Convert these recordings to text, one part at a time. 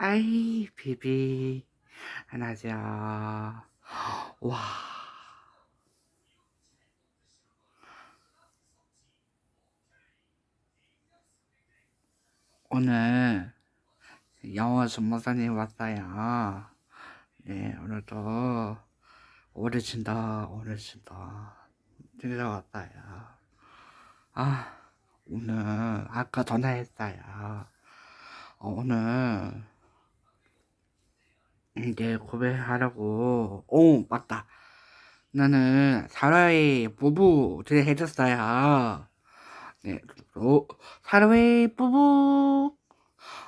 아이, 비비. 안녕하세요. 와. 오늘 영어 전문사님 왔어요. 네, 오늘도 오래 친다, 오래 친다. 들어왔어요. 아, 오늘 아까 전화했어요. 어, 오늘 이제 고백하라고. 오, 맞다. 나는 사라의 부부를 해줬어요. 네, 또 사라의 부부.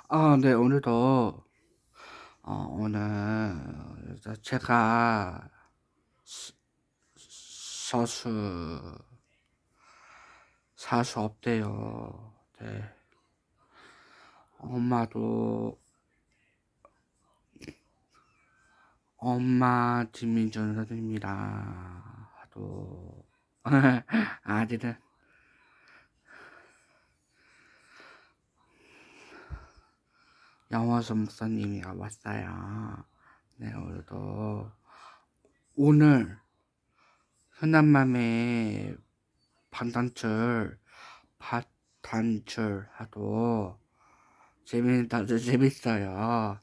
아, 네, 오늘도 어, 오늘 제가 서- 서수 사수 없대요. 네. 엄마도 엄마 김민준 선생님이랑 하도 아들은 영화서 목사님이가 왔어요. 네, 오늘도 오늘 흔한 맘에 반단줄 반단줄 하도 재밌다 재밌어요.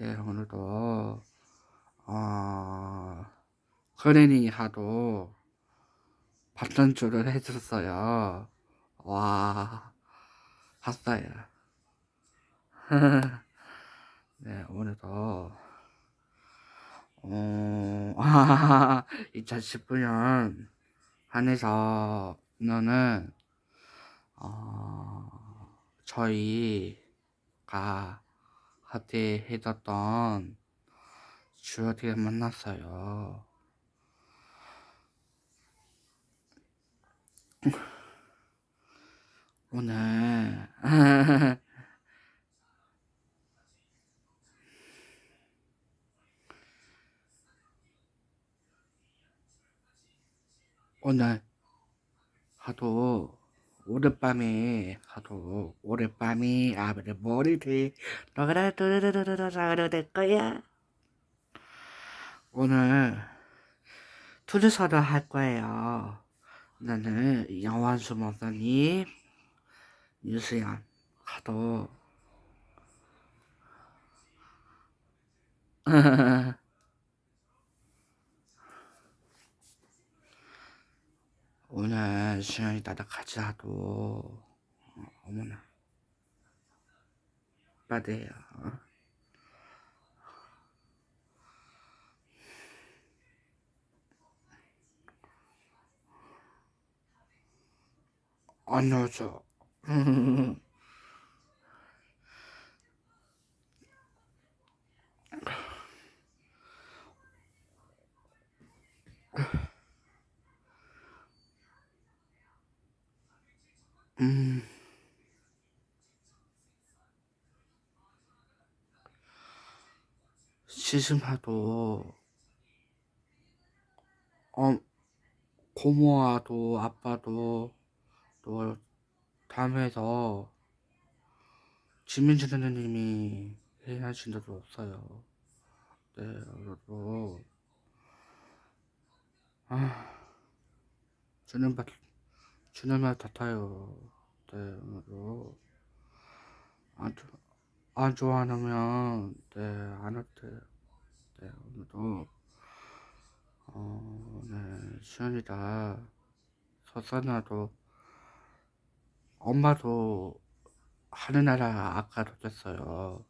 네, 오늘도 어 그레니 하도 반단줄을 해줬어요. 와, 봤어요. 네, 오늘도 어, 2019년 한해서는 어, 저희가 그때 해뒀던 주어디를 만났어요. 오늘 오늘 하도 오랫밤에 하도 오랫밤에 아버지 머리를 너가라 또르르르르르르 될 거야. 오늘 투르서를 할 거예요. 나는 영환수 목사님, 유수연 하도 오늘 수연이 나도 같이 하도 어, 어머나 빠대요. 안 넣어줘. 음. 시승하도 어 고모와도 아빠도 또 다음에서 지민주 선생님이 회의하신 적도 없어요. 네, 그래도 아 주는 말 주는 말 같아요. 네, 오늘도 안, 좋- 안 좋아하면 네, 안 할게요. 네, 오늘도 어, 네, 시연이다 서산나도 엄마도 하늘나라 아까 도졌어요.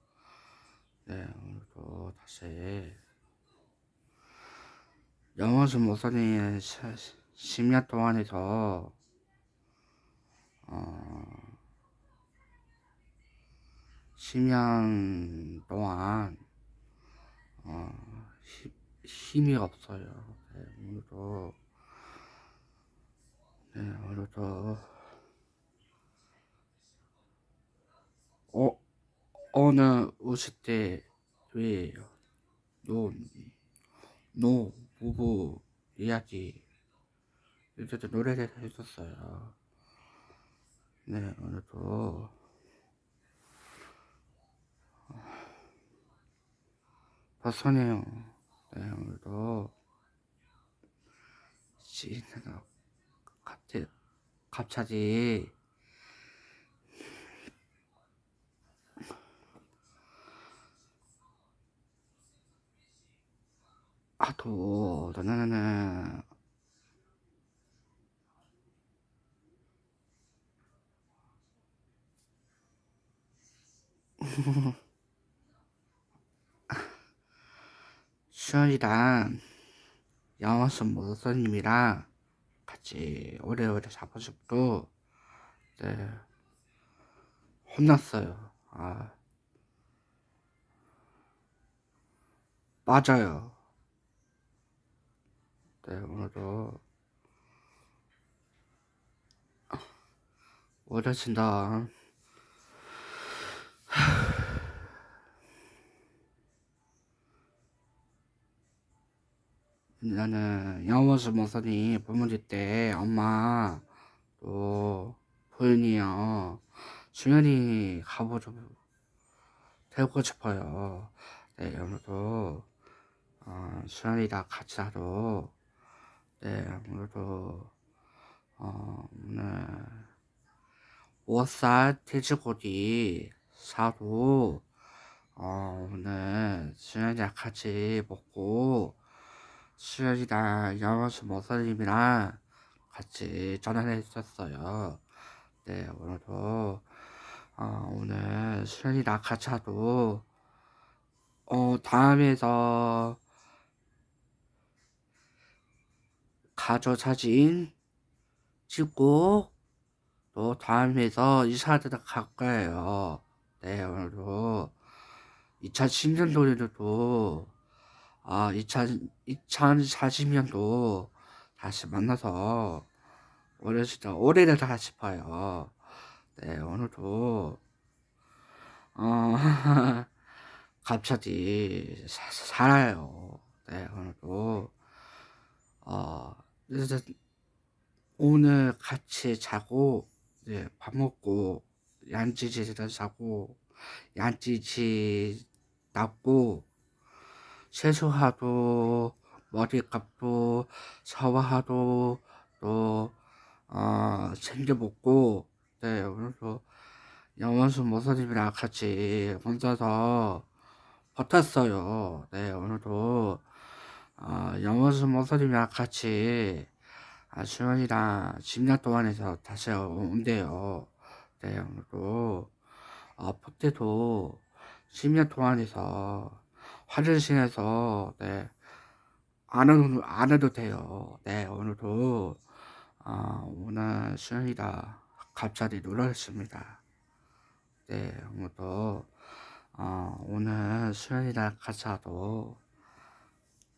네, 오늘도 다시 영원수 목사님 10년 동안에서 어, 10년 동안 어, 힘, 힘이 없어요. 네, 오늘도 네, 오늘도 어, 어느 오실 때 왜요? 노, 노, 부부 이야기 이렇게 노래를 해줬어요. 네, 오늘도 헛손해요. 네, 오늘도 시인은 갑자기 갑자기 나나나나 수현이랑 양원순 모사님이랑 같이 오래오래 잡아주고 네 혼났어요. 아 맞아요. 네 오늘도 오래진다. 나는 양원수 모사님 부모님 때 엄마 또 부인이요 수연이 가보 좀 데리고 싶어요. 네 오늘도 어, 수연이랑 같이 하러 네 오늘도 어, 오늘 5살 돼지고기 사도 어, 오늘 수연이랑 같이 먹고 수연이랑 영원수 모사님이랑 같이 전화를 했었어요. 네, 오늘도, 어, 오늘 수연이랑 같이 하도, 어, 다음에서 가족 사진 찍고, 또 다음에서 이사들을 갈 거예요. 네, 오늘도 2010년도에도 아, 2000, 2040년도 다시 만나서 어렸을 올해를 다 싶어요. 네, 오늘도, 어, 갑자기 사, 살아요. 네, 오늘도, 어, 그래서 오늘 같이 자고, 네, 밥 먹고, 얀찌지를 자고, 얀찌지 낫고, 세수하고 머리값도 샤워하고 또 어, 챙겨 먹고 네 오늘도 영원수 모사님이랑 같이 혼자서 버텼어요. 네 오늘도 어, 영원수 모사님이랑 같이 아, 수연이랑 10년 동안에서 다시 온대요. 네 오늘도 어, 그때도 10년 동안에서 화장실에서 네, 안, 해도, 안 해도 돼요. 네, 오늘도 어, 오늘 수영이다 갑자기 놀랐습니다. 네, 오늘도 어, 오늘 수영이다 가사도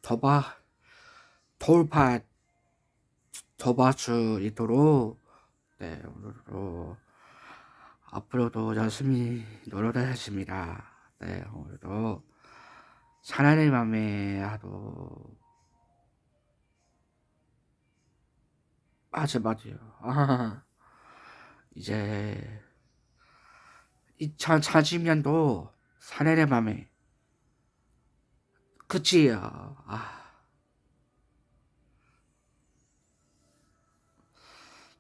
더봐 돌파 더봐주 있도록 네, 오늘도 앞으로도 열심히 노력하겠습니다. 네, 오늘도 사나의 맘에 하도 맞아 맞아요. 아, 이제 2040년도 사나의 맘에 그치요. 아.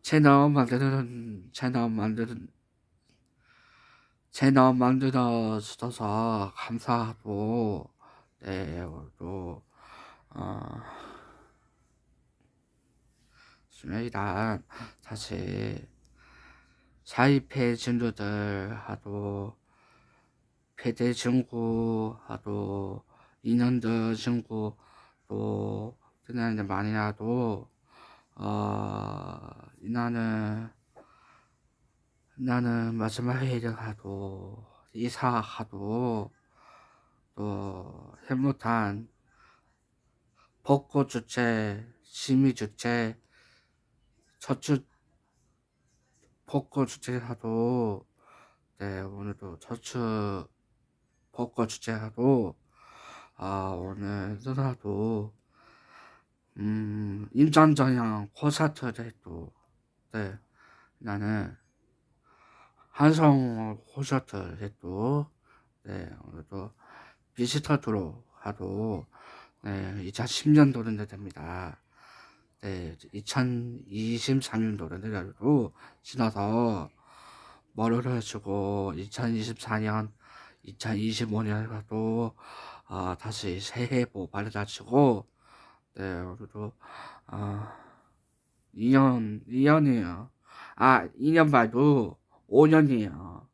채널 만드는 채널 만드는 채널 만들어 주셔서 감사하고 네, 오늘도 어, 수면이란 사실 사이패 진도들 하도 패대 친구 하도 인연들 친구 또 그날 많이 나도 어 나는 나는 마지막 회의를 하도 이사하도 또 해무탄 벚꽃 주체, 심의 주체, 저축 벚꽃 주체하도 네 오늘도 저축 벚꽃 주체하도 아 오늘 누나도 음 임장전형 콘서트를 또 네, 나는 한성 콘서트를 또 네, 오늘도 비슷하도록 하도 네, 2010년도는 됩니다. 네, 2023년도는 내려도 지나서 머리를 해주고 2024년, 2025년에도 어, 다시 새해 복 많이 다치고 네, 오늘도 어, 2년, 2년이에요. 아, 2년 말고 5년이에요.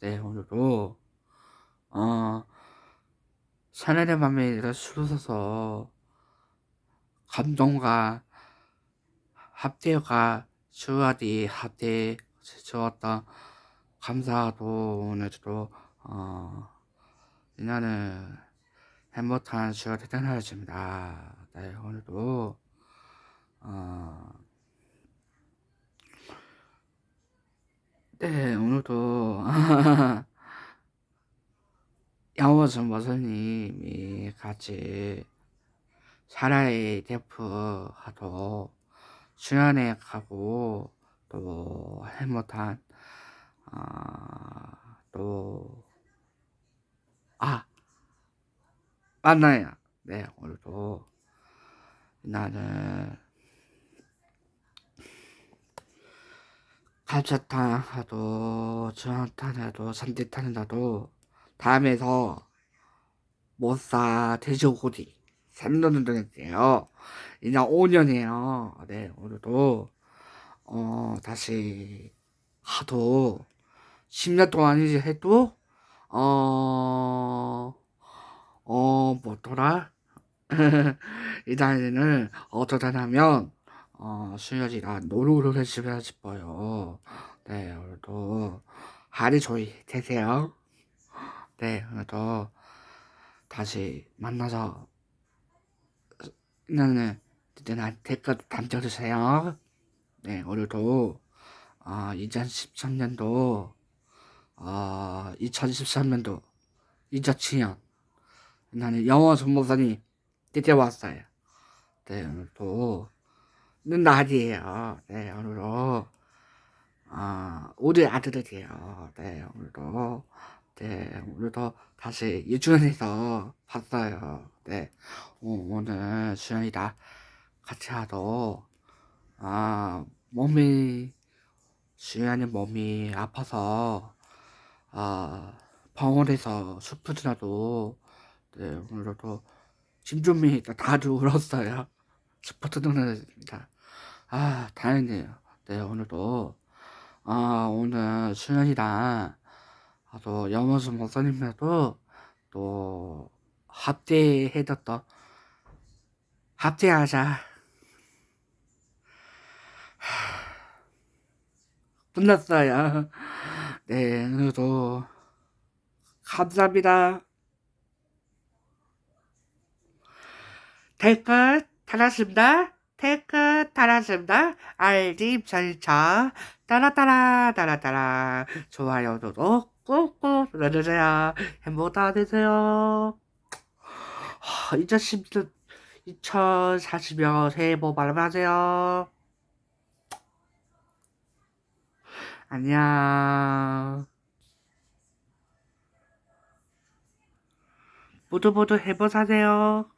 네, 오늘도 어, 사내의 맘에 수서서 감동과 합대가 주어디 합대 주었던 감사도 오늘도 어, 이날은 행복한 주가 대단하십니다. 네, 오늘도 어, 네, 오늘도 양호선 머선님이 같이 사라의 대표하도 수련회 가고 또 행복한 아, 또 아, 만나요. 네, 오늘도 나는 감자탕 하도 하도 삼계탕 하도 다음에서 못사 돼지고기 샘도는 등했대요. 이제 5년이에요. 네, 오늘도 어 다시 하도 10년 동안이지 해도 어, 어, 뭐더라? 이달에는 어쩌다냐면, 어, 수요일이라 노루를 해주면 싶어요. 네, 오늘도 하루 종일 되세요. 네, 오늘도 다시 만나서, 나는, 이제는 댓글 남겨주세요. 네, 오늘도, 어, 2013년도, 아, 2013년도, 2007년, 나는 영어 전문가님 드디어 왔어요. 네, 오늘도, 는 날이에요. 네, 오늘도, 아, 우리 아들이에요. 네, 오늘도, 네, 오늘도 다시 유치원에서 봤어요. 네, 오, 오늘 수연이다 같이 하도, 아, 몸이, 수연이 몸이 아파서, 아, 병원에서 스푸드라도, 네, 오늘도 심준미 다들 울었어요. 스포트 등록했습니다. 아, 다행이네요. 네, 오늘도, 아, 오늘 수련이랑, 아, 또, 영원수 목사님과도, 또, 합대해뒀던, 합대하자. 끝났어요. 네, 오늘도 감사합니다. 댓글 달았습니다. 댓글 달았습니다. 알림 설정 따라따라 따라따라 좋아요도 꾹꾹 눌러주세요. 행복다 되세요. 2010, 2040년 새해 복 많이 받으세요. 안녕. 모두 모두 행복하세요.